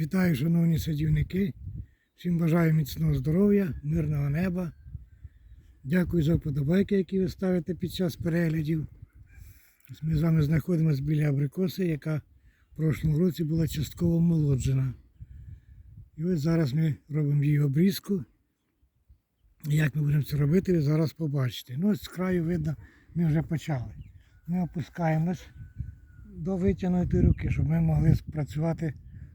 Вітаю, шановні садівники. Всім бажаю міцного здоров'я, мирного неба. Дякую за вподобайки, які ви ставите під час переглядів. Ми з вами знаходимося біля абрикоси, яка в прошлому році була частково молоджена. І ось зараз ми робимо її обрізку. Як ми будемо це робити, ви зараз побачите. Ну, ось з краю видно, ми вже почали. Ми опускаємось до витягнутої руки, щоб ми могли працювати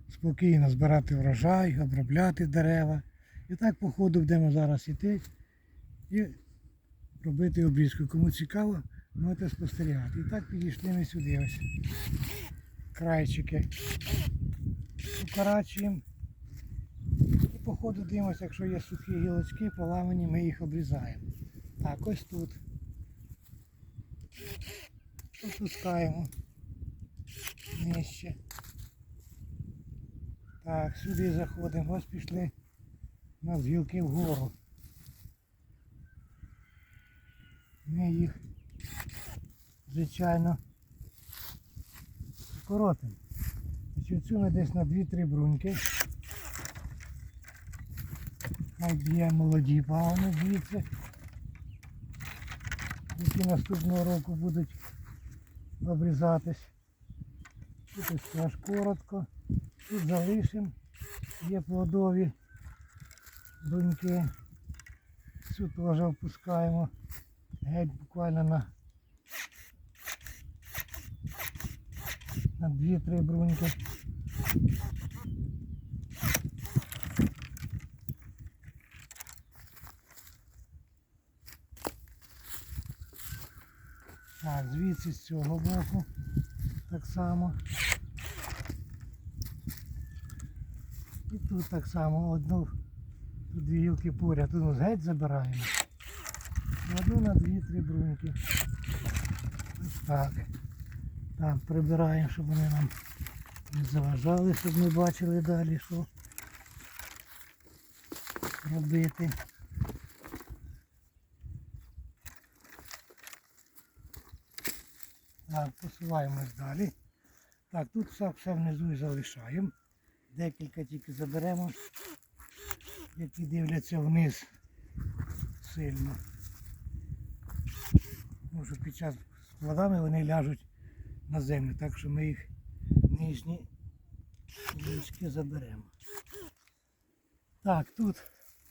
спокійно, збирати врожай, обробляти дерева. І так по ходу будемо зараз йти і робити обрізку. Кому цікаво, можете спостерігати. І так підійшли ми сюди ось. Крайчики укорачуємо. І по ходу дивимося, якщо є сухі гілочки, поламані, ми їх обрізаємо. Так, ось тут. Опускаємо нижче. Так, сюди заходимо. Ось пішли у нас гілки вгору. Ми їх, звичайно, коротимо. Значить, Цю ми десь на 2-3 бруньки. Хай б'є молоді пагони звідси, які наступного року будуть обрізатись. Тут ось теж коротко. Тут залишимо. Є плодові бруньки. Цю теж опускаємо. Геть буквально на, на 2-3 бруньки. Так, звідси з цього боку так само. І тут так само одну, тут дві гілки поряд, тут геть забираємо. Одну на дві-три бруньки. Ось так. Так, прибираємо, щоб вони нам не заважали, щоб ми бачили далі, що робити. Так, посуваємось далі. Так, тут все, все внизу і залишаємо. Декілька тільки заберемо, які дивляться вниз сильно. Тому під час з плодами вони ляжуть на землю, так що ми їх нижні гілочки заберемо. Так, тут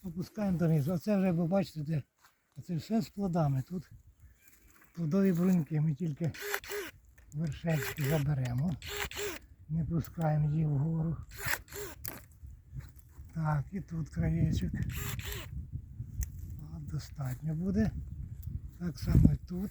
опускаємо донизу. Оце вже ви бачите, де це все з плодами. Тут плодові бруньки ми тільки вершечки заберемо. Не пускаємо її вгору. Так, і тут краєчок. Достатньо буде. Так само і тут.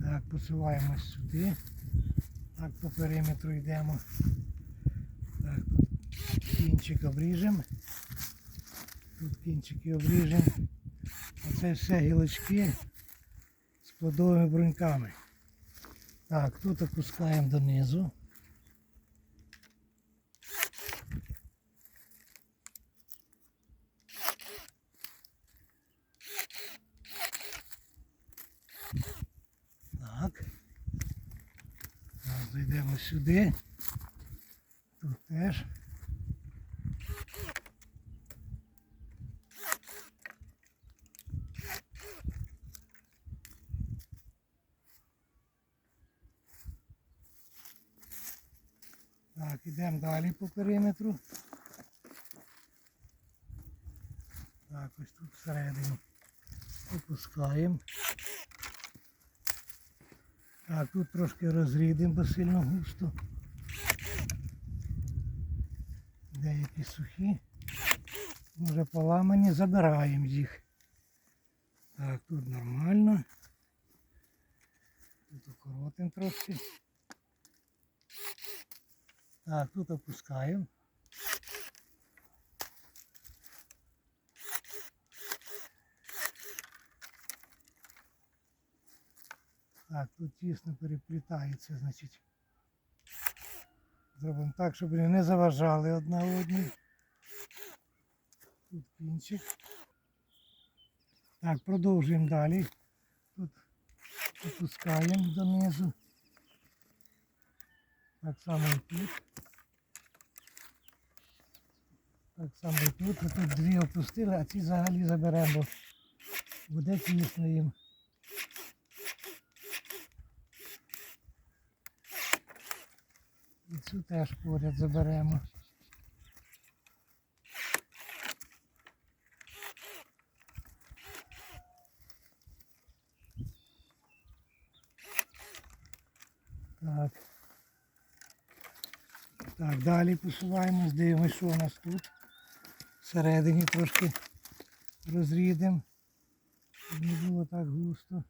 Так, посуваємось сюди. Так, по периметру йдемо. Так, тут кінчик обріжемо. Тут кінчики обріжемо. Оце все гілочки з плодовими бруньками. Так, тут опускаємо донизу. Так. Так, зайдемо сюди. Тут теж. Так, ідемо далі по периметру. Так, ось тут всередині опускаємо. Так, тут трошки розрідимо, бо сильно густо. Деякі сухі. Може поламані, забираємо їх. Так, тут нормально. Тут укоротимо трошки. Так, тут опускаємо. Так, тут тісно переплітається, значить. Зробимо так, щоб вони не заважали одна одній. Тут кінчик. Так, продовжуємо далі. Тут опускаємо донизу. Так само і тут. Так само і тут. Тут дві опустили, а ці взагалі заберемо, буде тісно їм. І цю теж поряд заберемо. Так. Так, далі посуваємось, дивимося, що у нас тут. Всередині трошки розрідемо, щоб не було так густо.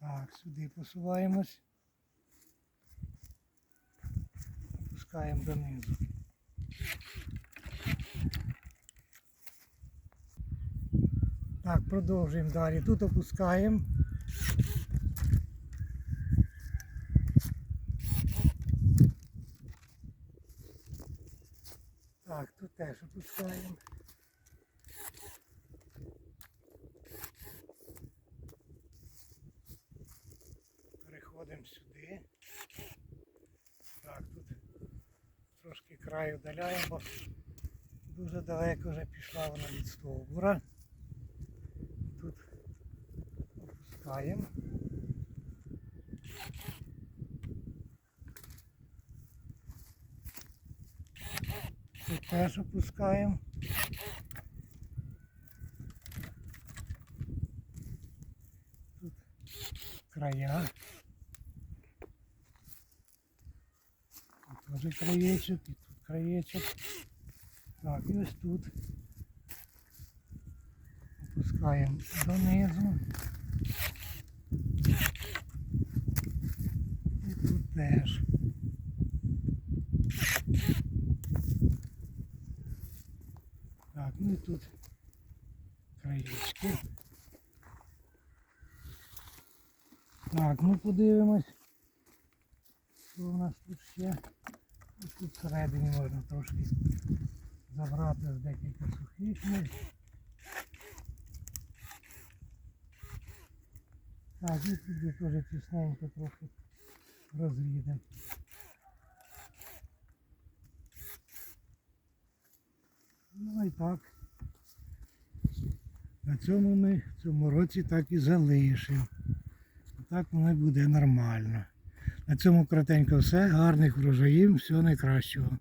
Так, сюди посуваємось. Опускаємо донизу. Так, продовжуємо далі. Тут опускаємо. Так, тут теж опускаємо. Переходимо сюди. Так, тут трошки край удаляємо, бо дуже далеко вже пішла вона від стовбура. Тут опускаємо. Тут теж опускаємо. Тут края. Тут теж краєчок, і тут краєчок. Так, і ось тут опускаємо донизу. І тут теж. Так, ну і тут краєчки. Так, ну подивимось. Що у нас тут ще? Тут всередині можна трошки забрати з декілька сухих і туди теж тісненько трохи розрідемо. Ну і так. На цьому ми в цьому році так і залишимо. Так воно буде нормально. На цьому коротенько все. Гарних врожаїв, всього найкращого.